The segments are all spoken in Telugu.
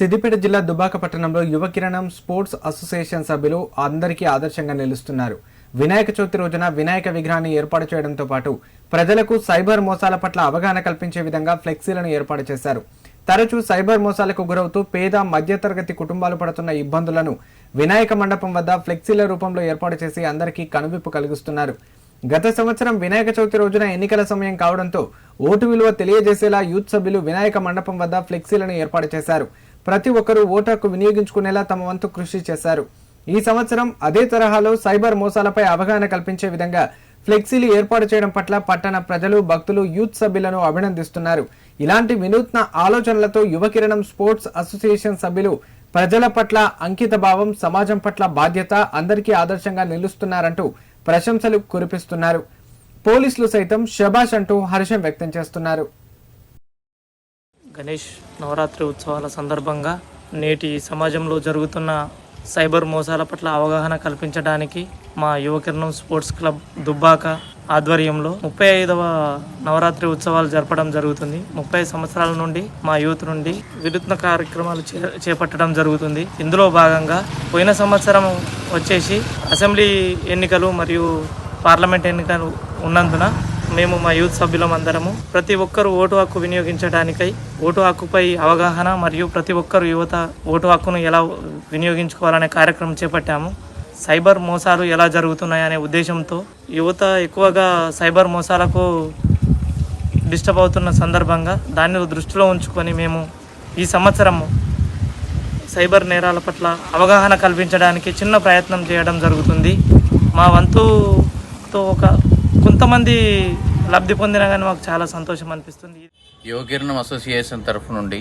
సిద్దిపేట జిల్లా దుబాక పట్టణంలో యువ కిరణం స్పోర్ట్స్ అసోసియేషన్ సభ్యులు అందరికీ ఆదర్శంగా నిలుస్తున్నారు. వినాయక చవితి రోజున వినాయక విగ్రహాన్ని ఏర్పాటు చేయడంతో పాటు ప్రజలకు సైబర్ మోసాల పట్ల అవగాహన కల్పించే విధంగా ఫ్లెక్సీలను ఏర్పాటు చేశారు. తరచూ సైబర్ మోసాలకు గురవుతూ పేద మధ్యతరగతి కుటుంబాలు పడుతున్న ఇబ్బందులను వినాయక మండపం వద్ద ఫ్లెక్సీల రూపంలో ఏర్పాటు చేసి అందరికీ కనువిప్పు కలిగిస్తున్నారు. గత సంవత్సరం వినాయక చవితి రోజున ఎన్నికల సమయం కావడంతో ఓటు విలువ తెలియజేసేలా యూత్ సభ్యులు వినాయక మండపం వద్ద ఫ్లెక్సీలను ఏర్పాటు చేశారు. ప్రతి ఒక్కరూ ఓటర్కు వినియోగించుకునేలా తమ వంతు కృషి చేశారు. ఈ సంవత్సరం అదే తరహాలో సైబర్ మోసాలపై అవగాహన కల్పించే విధంగా ఫ్లెక్సీలు ఏర్పాటు చేయడం పట్ల పట్టణ ప్రజలు భక్తులు యూత్ సభ్యులను అభినందిస్తున్నారు. ఇలాంటి వినూత్న ఆలోచనలతో యువ కిరణం స్పోర్ట్స్ అసోసియేషన్ సభ్యులు ప్రజల పట్ల అంకిత భావం సమాజం పట్ల బాధ్యత అందరికీ ఆదర్శంగా నిలుస్తున్నారంటూ ప్రశంసలు కురిపిస్తున్నారు. పోలీసులు సైతం షబాష్ అంటూ హర్షం వ్యక్తం చేస్తున్నారు. గణేష్ నవరాత్రి ఉత్సవాల సందర్భంగా నేటి సమాజంలో జరుగుతున్న సైబర్ మోసాల పట్ల అవగాహన కల్పించడానికి మా యువకిరణం స్పోర్ట్స్ క్లబ్ దుబ్బాక ఆధ్వర్యంలో ముప్పై ఐదవ నవరాత్రి ఉత్సవాలు జరపడం జరుగుతుంది. ముప్పై సంవత్సరాల నుండి మా యూత్ నుండి వినూత్న కార్యక్రమాలు చే- చేపట్టడం జరుగుతుంది. ఇందులో భాగంగా పోయిన సంవత్సరం వచ్చేసి అసెంబ్లీ ఎన్నికలు మరియు పార్లమెంట్ ఎన్నికలు ఉన్నందున మేము మా యూత్ సభ్యులం అందరము ప్రతి ఒక్కరూ ఓటు హక్కు వినియోగించడానికై ఓటు హక్కుపై అవగాహన మరియు ప్రతి ఒక్కరు యువత ఓటు హక్కును ఎలా వినియోగించుకోవాలనే కార్యక్రమం చేపట్టాము. సైబర్ మోసాలు ఎలా జరుగుతున్నాయనే ఉద్దేశంతో యువత ఎక్కువగా సైబర్ మోసాలకు డిస్టర్బ్ అవుతున్న సందర్భంగా దాన్ని దృష్టిలో ఉంచుకొని మేము ఈ సంవత్సరము సైబర్ నేరాల పట్ల అవగాహన కల్పించడానికి చిన్న ప్రయత్నం చేయడం జరుగుతుంది. మా వంతుతో ఒక కొంతమంది లబ్ధి పొందినా కానీ మాకు చాలా సంతోషం అనిపిస్తుంది. యువకిరణం అసోసియేషన్ తరఫు నుండి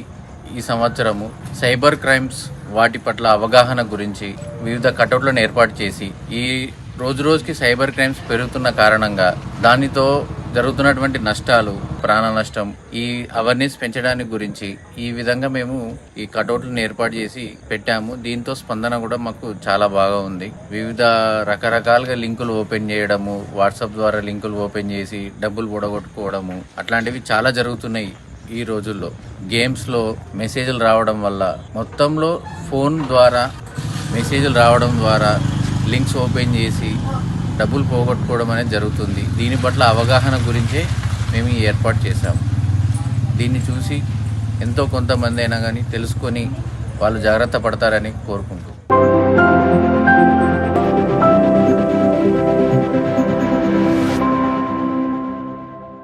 ఈ సంవత్సరము సైబర్ క్రైమ్స్ వాటి పట్ల అవగాహన గురించి వివిధ కటౌట్లను ఏర్పాటు చేసి ఈ రోజు రోజుకి సైబర్ క్రైమ్స్ పెరుగుతున్న కారణంగా దానితో జరుగుతున్నటువంటి నష్టాలు ప్రాణ నష్టం ఈ అవేర్నెస్ పెంచడానికి గురించి ఈ విధంగా మేము ఈ కటౌట్లను ఏర్పాటు చేసి పెట్టాము. దీంతో స్పందన కూడా మాకు చాలా బాగా ఉంది. వివిధ రకరకాలుగా లింకులు ఓపెన్ చేయడము వాట్సాప్ ద్వారా లింకులు ఓపెన్ చేసి డబ్బులు పొడగొట్టుకోవడము అట్లాంటివి చాలా జరుగుతున్నాయి ఈ రోజుల్లో. గేమ్స్లో మెసేజ్లు రావడం వల్ల మొత్తంలో ఫోన్ ద్వారా మెసేజ్లు రావడం ద్వారా లింక్స్ ఓపెన్ చేసి డబ్బులు పోగొట్టుకోవడం అనేది జరుగుతుంది. దీని పట్ల అవగాహన గురించే మేము ఈ ఏర్పాటు చేశాము. దీన్ని చూసి ఎంతో కొంతమంది అయినా కానీ తెలుసుకొని వాళ్ళు జాగ్రత్త పడతారని కోరుకుంటున్నాం.